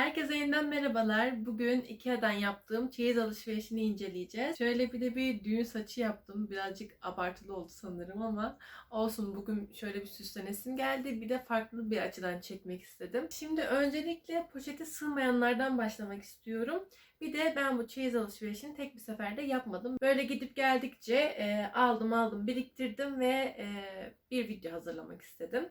Herkese yeniden merhabalar. Bugün Ikea'dan yaptığım çeyiz alışverişini inceleyeceğiz. Şöyle bir de bir düğün saçı yaptım. Birazcık abartılı oldu sanırım ama olsun bugün şöyle bir süslenesim geldi. Bir de farklı bir açıdan çekmek istedim. Şimdi öncelikle poşete sığmayanlardan başlamak istiyorum. Bir de ben bu çeyiz alışverişini tek bir seferde yapmadım. Böyle gidip geldikçe e, aldım aldım biriktirdim ve e, bir video hazırlamak istedim.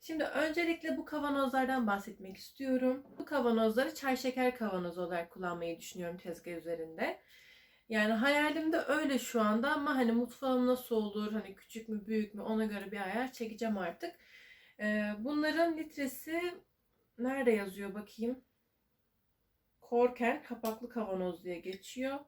Şimdi öncelikle bu kavanozlardan bahsetmek istiyorum. Bu kavanozları çay şeker kavanozu olarak kullanmayı düşünüyorum tezgah üzerinde. Yani hayalimde öyle şu anda ama hani mutfağım nasıl olur, hani küçük mü büyük mü ona göre bir ayar çekeceğim artık. Ee, bunların litresi nerede yazıyor bakayım. Korken kapaklı kavanoz diye geçiyor.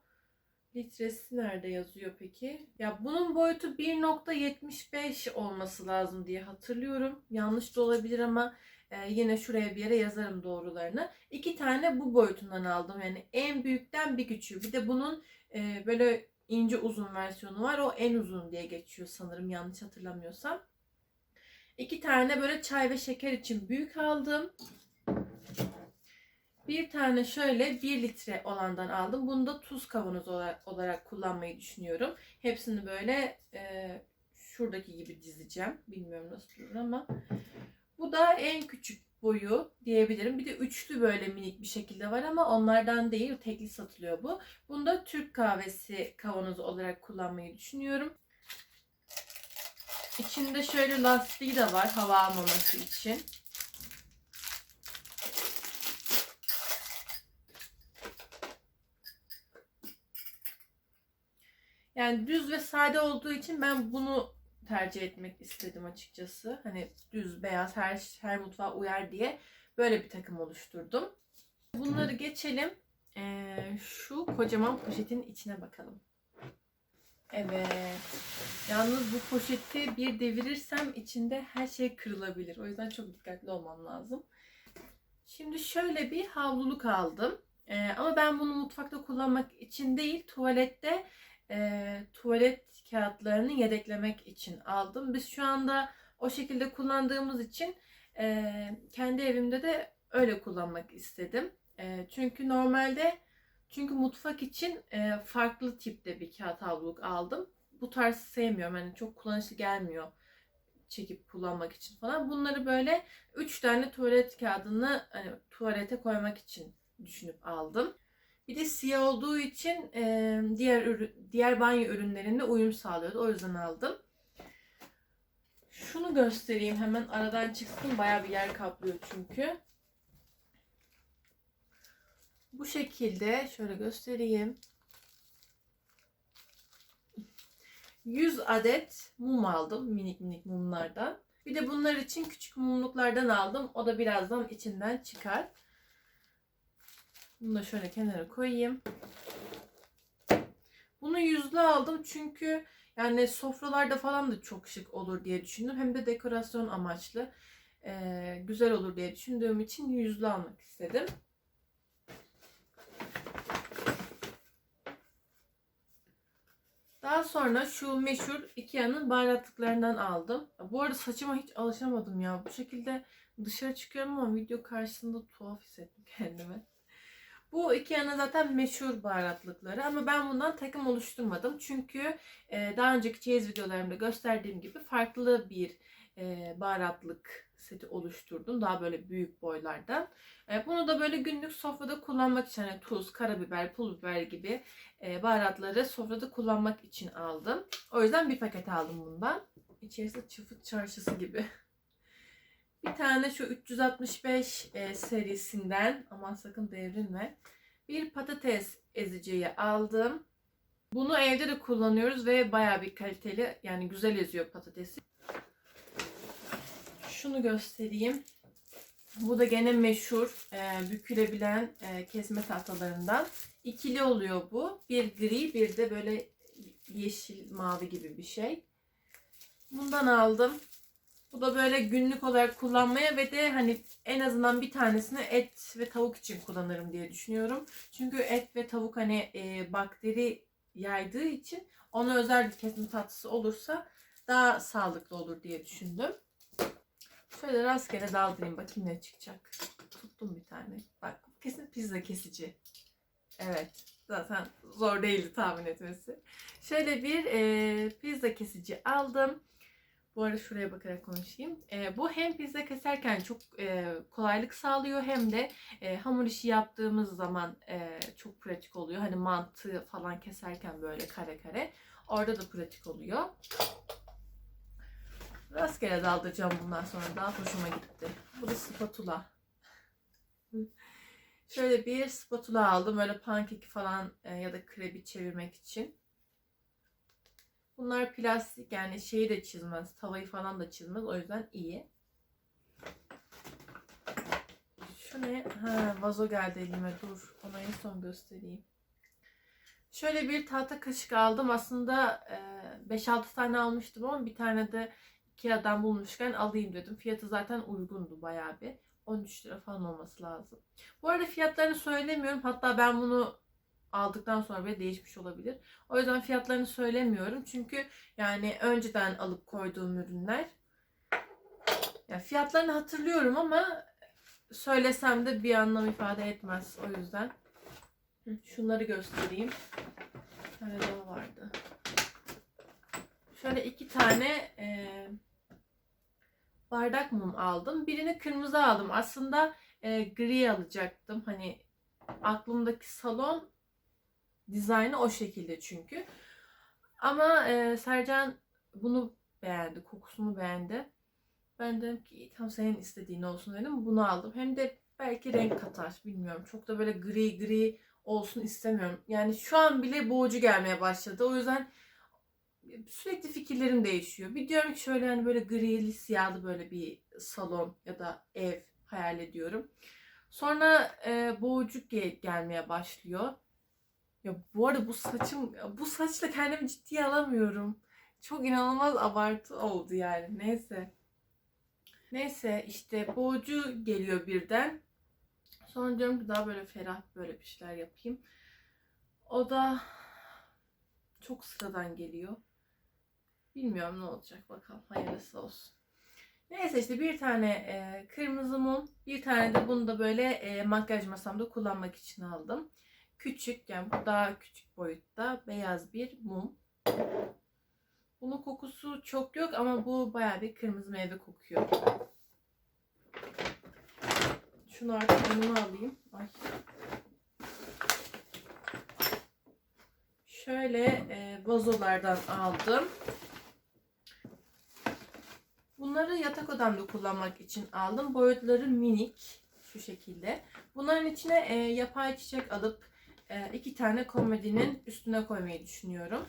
Litresi nerede yazıyor peki? Ya bunun boyutu 1.75 olması lazım diye hatırlıyorum. Yanlış da olabilir ama e, yine şuraya bir yere yazarım doğrularını. İki tane bu boyutundan aldım. Yani en büyükten bir küçüğü. Bir de bunun e, böyle ince uzun versiyonu var. O en uzun diye geçiyor sanırım yanlış hatırlamıyorsam. İki tane böyle çay ve şeker için büyük aldım. Bir tane şöyle 1 litre olandan aldım. Bunu da tuz kavanozu olarak, olarak kullanmayı düşünüyorum. Hepsini böyle e, şuradaki gibi dizeceğim. Bilmiyorum nasıl durur ama. Bu da en küçük boyu diyebilirim. Bir de üçlü böyle minik bir şekilde var ama onlardan değil. Tekli satılıyor bu. Bunu da Türk kahvesi kavanozu olarak kullanmayı düşünüyorum. İçinde şöyle lastiği de var hava almaması için. Yani düz ve sade olduğu için ben bunu tercih etmek istedim açıkçası. Hani düz, beyaz her her mutfağa uyar diye böyle bir takım oluşturdum. Bunları geçelim. Ee, şu kocaman poşetin içine bakalım. Evet. Yalnız bu poşeti bir devirirsem içinde her şey kırılabilir. O yüzden çok dikkatli olmam lazım. Şimdi şöyle bir havluluk aldım. Ee, ama ben bunu mutfakta kullanmak için değil, tuvalette e, tuvalet kağıtlarını yedeklemek için aldım. Biz şu anda o şekilde kullandığımız için e, kendi evimde de öyle kullanmak istedim. E, çünkü normalde çünkü mutfak için e, farklı tipte bir kağıt havluluk aldım. Bu tarz sevmiyorum. Yani çok kullanışlı gelmiyor çekip kullanmak için falan. Bunları böyle 3 tane tuvalet kağıdını hani, tuvalete koymak için düşünüp aldım. Bir de siyah olduğu için e, diğer diğer banyo ürünlerinde uyum sağlıyordu. O yüzden aldım. Şunu göstereyim hemen aradan çıksın. Baya bir yer kaplıyor çünkü. Bu şekilde şöyle göstereyim. 100 adet mum aldım. Minik minik mumlardan. Bir de bunlar için küçük mumluklardan aldım. O da birazdan içinden çıkar. Bunu da şöyle kenara koyayım. Bunu yüzlü aldım çünkü yani sofralarda falan da çok şık olur diye düşündüm. Hem de dekorasyon amaçlı e, güzel olur diye düşündüğüm için yüzlü almak istedim. Daha sonra şu meşhur Ikea'nın baharatlıklarından aldım. Bu arada saçıma hiç alışamadım ya. Bu şekilde dışarı çıkıyorum ama video karşısında tuhaf hissettim kendimi. Bu Ikea'nın zaten meşhur baharatlıkları ama ben bundan takım oluşturmadım. Çünkü e, daha önceki çeyiz videolarımda gösterdiğim gibi farklı bir e, baharatlık seti oluşturdum. Daha böyle büyük boylardan. E, bunu da böyle günlük sofrada kullanmak için hani tuz, karabiber, pul biber gibi baharatları sofrada kullanmak için aldım. O yüzden bir paket aldım bundan. İçerisi çıfıt çarşısı gibi. Bir tane şu 365 e, serisinden ama sakın devrilme. Bir patates eziciyi aldım. Bunu evde de kullanıyoruz ve baya bir kaliteli yani güzel eziyor patatesi. Şunu göstereyim. Bu da gene meşhur e, bükülebilen e, kesme tahtalarından. İkili oluyor bu. Bir gri bir de böyle yeşil mavi gibi bir şey. Bundan aldım. Bu da böyle günlük olarak kullanmaya ve de hani en azından bir tanesini et ve tavuk için kullanırım diye düşünüyorum. Çünkü et ve tavuk hani e, bakteri yaydığı için ona özel bir kesme tatlısı olursa daha sağlıklı olur diye düşündüm. Şöyle rastgele daldırayım bakayım ne çıkacak. tuttum bir tane. Bak kesin pizza kesici. Evet. Zaten zor değildi tahmin etmesi. Şöyle bir e, pizza kesici aldım. Bu arada şuraya bakarak konuşayım. E, bu hem pizza keserken çok e, kolaylık sağlıyor hem de e, hamur işi yaptığımız zaman e, çok pratik oluyor. Hani mantı falan keserken böyle kare kare. Orada da pratik oluyor. Rastgele daldıracağım bundan sonra. Daha hoşuma gitti. Bu da spatula. Şöyle bir spatula aldım. Böyle pankeki falan e, ya da krebi çevirmek için. Bunlar plastik yani şeyi de çizmez. Tavayı falan da çizmez. O yüzden iyi. Şu ne? Ha, vazo geldi elime. Dur. Onu en son göstereyim. Şöyle bir tahta kaşık aldım. Aslında e, 5-6 tane almıştım ama bir tane de Ikea'dan bulmuşken alayım dedim. Fiyatı zaten uygundu bayağı bir. 13 lira falan olması lazım. Bu arada fiyatlarını söylemiyorum. Hatta ben bunu aldıktan sonra bile değişmiş olabilir. O yüzden fiyatlarını söylemiyorum. Çünkü yani önceden alıp koyduğum ürünler. Yani fiyatlarını hatırlıyorum ama söylesem de bir anlam ifade etmez. O yüzden şunları göstereyim. Tane daha vardı. Şöyle iki tane e, bardak mum aldım. Birini kırmızı aldım. Aslında e, gri alacaktım. Hani aklımdaki salon dizaynı o şekilde çünkü. Ama e, Sercan bunu beğendi. Kokusunu beğendi. Ben dedim ki tam senin istediğin olsun dedim. Bunu aldım. Hem de belki renk katar. Bilmiyorum. Çok da böyle gri gri olsun istemiyorum. Yani şu an bile boğucu gelmeye başladı. O yüzden sürekli fikirlerim değişiyor. Bir diyorum ki şöyle hani böyle grili siyahlı böyle bir salon ya da ev hayal ediyorum. Sonra e, boğucuk gel- gelmeye başlıyor. Ya bu arada bu saçım bu saçla kendimi ciddiye alamıyorum. Çok inanılmaz abartı oldu yani. Neyse. Neyse işte boğucu geliyor birden. Sonra diyorum ki daha böyle ferah böyle bir şeyler yapayım. O da çok sıradan geliyor. Bilmiyorum ne olacak bakalım. Hayırlısı olsun. Neyse işte bir tane e, kırmızı mum, bir tane de bunu da böyle e, makyaj masamda kullanmak için aldım. Küçük yani bu daha küçük boyutta beyaz bir mum. Bunun kokusu çok yok ama bu bayağı bir kırmızı meyve kokuyor. Şunu artık önüme alayım. Ay. Şöyle e, vazolardan aldım. Bunları yatak odamda kullanmak için aldım. Boyutları minik. Şu şekilde. Bunların içine e, yapay çiçek alıp iki tane komedinin üstüne koymayı düşünüyorum.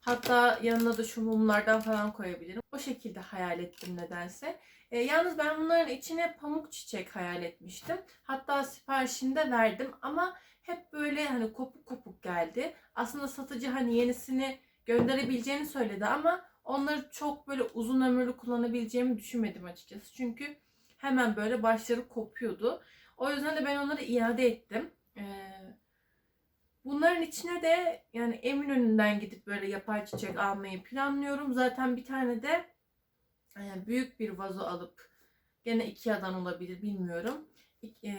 Hatta yanına da şu mumlardan falan koyabilirim. O şekilde hayal ettim nedense. E, yalnız ben bunların içine pamuk çiçek hayal etmiştim. Hatta siparişini de verdim ama hep böyle hani kopuk kopuk geldi. Aslında satıcı hani yenisini gönderebileceğini söyledi ama onları çok böyle uzun ömürlü kullanabileceğimi düşünmedim açıkçası. Çünkü hemen böyle başları kopuyordu. O yüzden de ben onları iade ettim. Ee, bunların içine de yani Eminönü'nden gidip böyle yapay çiçek almayı planlıyorum. Zaten bir tane de e, büyük bir vazo alıp gene Ikea'dan olabilir bilmiyorum. E,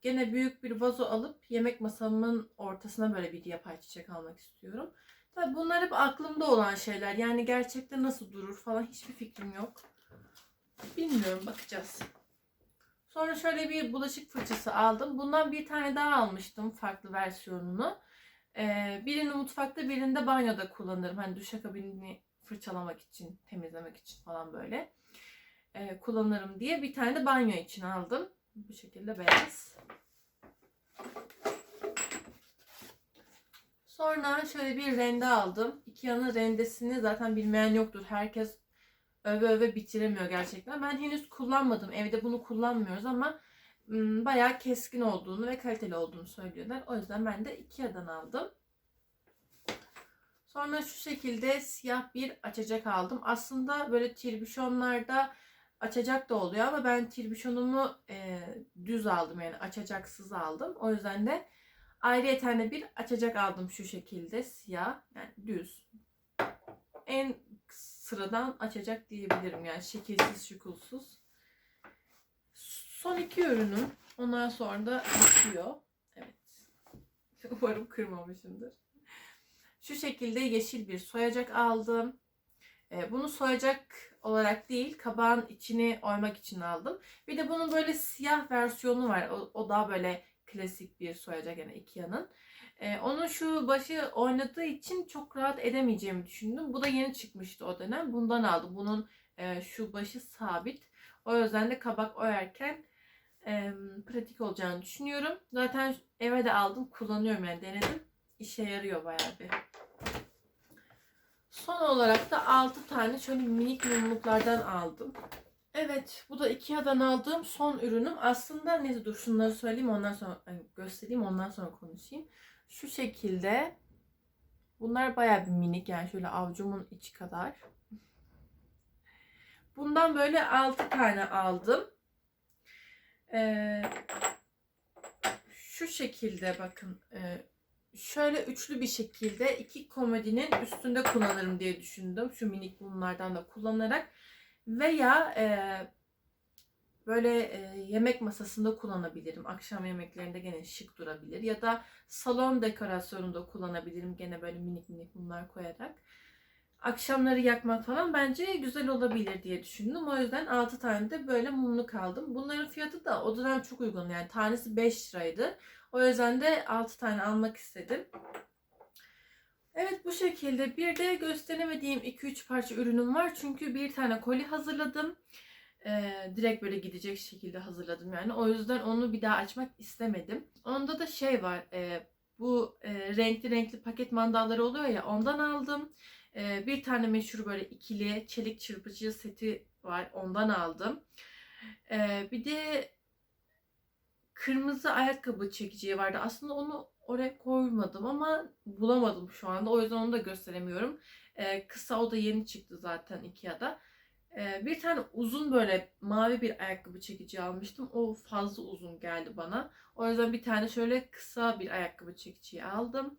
gene büyük bir vazo alıp yemek masamın ortasına böyle bir yapay çiçek almak istiyorum. Tabii bunlar hep aklımda olan şeyler. Yani gerçekte nasıl durur falan hiçbir fikrim yok. Bilmiyorum bakacağız. Sonra şöyle bir bulaşık fırçası aldım. Bundan bir tane daha almıştım farklı versiyonunu. Ee, birini mutfakta birini de banyoda kullanırım. Hani duşakabini fırçalamak için, temizlemek için falan böyle ee, kullanırım diye. Bir tane de banyo için aldım. Bu şekilde beyaz. Sonra şöyle bir rende aldım. Ikea'nın rendesini zaten bilmeyen yoktur. Herkes öve öve bitiremiyor gerçekten. Ben henüz kullanmadım. Evde bunu kullanmıyoruz ama bayağı keskin olduğunu ve kaliteli olduğunu söylüyorlar. O yüzden ben de Ikea'dan aldım. Sonra şu şekilde siyah bir açacak aldım. Aslında böyle tirbüşonlarda açacak da oluyor ama ben tirbüşonumu e, düz aldım yani açacaksız aldım. O yüzden de ayrıyeten de bir açacak aldım şu şekilde siyah yani düz. En sıradan açacak diyebilirim yani şekilsiz şukulsuz. Son iki ürünüm. Ondan sonra da bitiyor. Evet. Umarım kırmamışımdır. Şu şekilde yeşil bir soyacak aldım. Ee, Bunu soyacak olarak değil, kabağın içini oymak için aldım. Bir de bunun böyle siyah versiyonu var. O, o daha böyle klasik bir soyacak yani Ikea'nın. Ee, onun şu başı oynadığı için çok rahat edemeyeceğimi düşündüm. Bu da yeni çıkmıştı o dönem. Bundan aldım. Bunun e, şu başı sabit. O yüzden de kabak oyarken e, pratik olacağını düşünüyorum. Zaten eve de aldım. Kullanıyorum yani denedim. İşe yarıyor bayağı bir. Son olarak da 6 tane şöyle minik mumluklardan aldım. Evet, bu da Ikea'dan aldığım son ürünüm. Aslında neyse dur şunları söyleyeyim ondan sonra hani göstereyim ondan sonra konuşayım. Şu şekilde bunlar bayağı bir minik yani şöyle avcumun içi kadar. Bundan böyle 6 tane aldım. Ee, şu şekilde bakın. e, şöyle üçlü bir şekilde iki komodinin üstünde kullanırım diye düşündüm. Şu minik bunlardan da kullanarak. Veya e, böyle e, yemek masasında kullanabilirim. Akşam yemeklerinde gene şık durabilir. Ya da salon dekorasyonunda kullanabilirim. Gene böyle minik minik bunlar koyarak. Akşamları yakmak falan bence güzel olabilir diye düşündüm. O yüzden 6 tane de böyle mumluk aldım. Bunların fiyatı da o dönem çok uygun. Yani tanesi 5 liraydı. O yüzden de 6 tane almak istedim. Evet bu şekilde. Bir de gösteremediğim 2-3 parça ürünüm var. Çünkü bir tane koli hazırladım. Ee, direkt böyle gidecek şekilde hazırladım yani. O yüzden onu bir daha açmak istemedim. Onda da şey var. e, bu e, renkli renkli paket mandalları oluyor ya ondan aldım. E, bir tane meşhur böyle ikili çelik çırpıcı seti var. Ondan aldım. E, bir de kırmızı ayakkabı çekiciği vardı. Aslında onu oraya koymadım ama bulamadım şu anda. O yüzden onu da gösteremiyorum. Ee, kısa o da yeni çıktı zaten Ikea'da. Ee, bir tane uzun böyle mavi bir ayakkabı çekici almıştım. O fazla uzun geldi bana. O yüzden bir tane şöyle kısa bir ayakkabı çekiciyi aldım.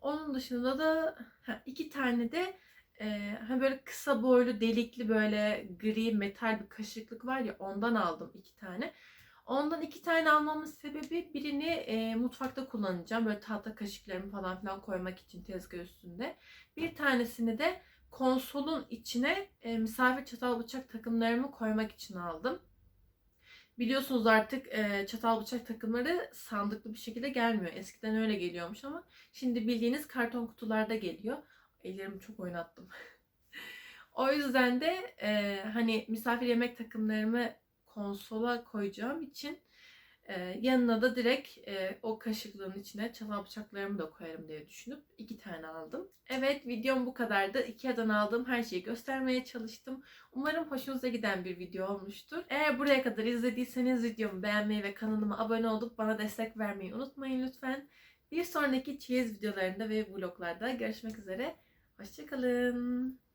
Onun dışında da ha, iki tane de hani böyle kısa boylu delikli böyle gri metal bir kaşıklık var ya ondan aldım iki tane. Ondan iki tane almamın sebebi birini e, mutfakta kullanacağım. Böyle tahta kaşıklarımı falan filan koymak için tezgah üstünde. Bir tanesini de konsolun içine e, misafir çatal bıçak takımlarımı koymak için aldım. Biliyorsunuz artık e, çatal bıçak takımları sandıklı bir şekilde gelmiyor. Eskiden öyle geliyormuş ama şimdi bildiğiniz karton kutularda geliyor. Ellerimi çok oynattım. o yüzden de e, hani misafir yemek takımlarımı konsola koyacağım için e, yanına da direkt e, o kaşıklığın içine çatal bıçaklarımı da koyarım diye düşünüp iki tane aldım. Evet videom bu kadardı. Ikea'dan aldığım her şeyi göstermeye çalıştım. Umarım hoşunuza giden bir video olmuştur. Eğer buraya kadar izlediyseniz videomu beğenmeyi ve kanalıma abone olup bana destek vermeyi unutmayın lütfen. Bir sonraki çeyiz videolarında ve vloglarda görüşmek üzere. Hoşçakalın.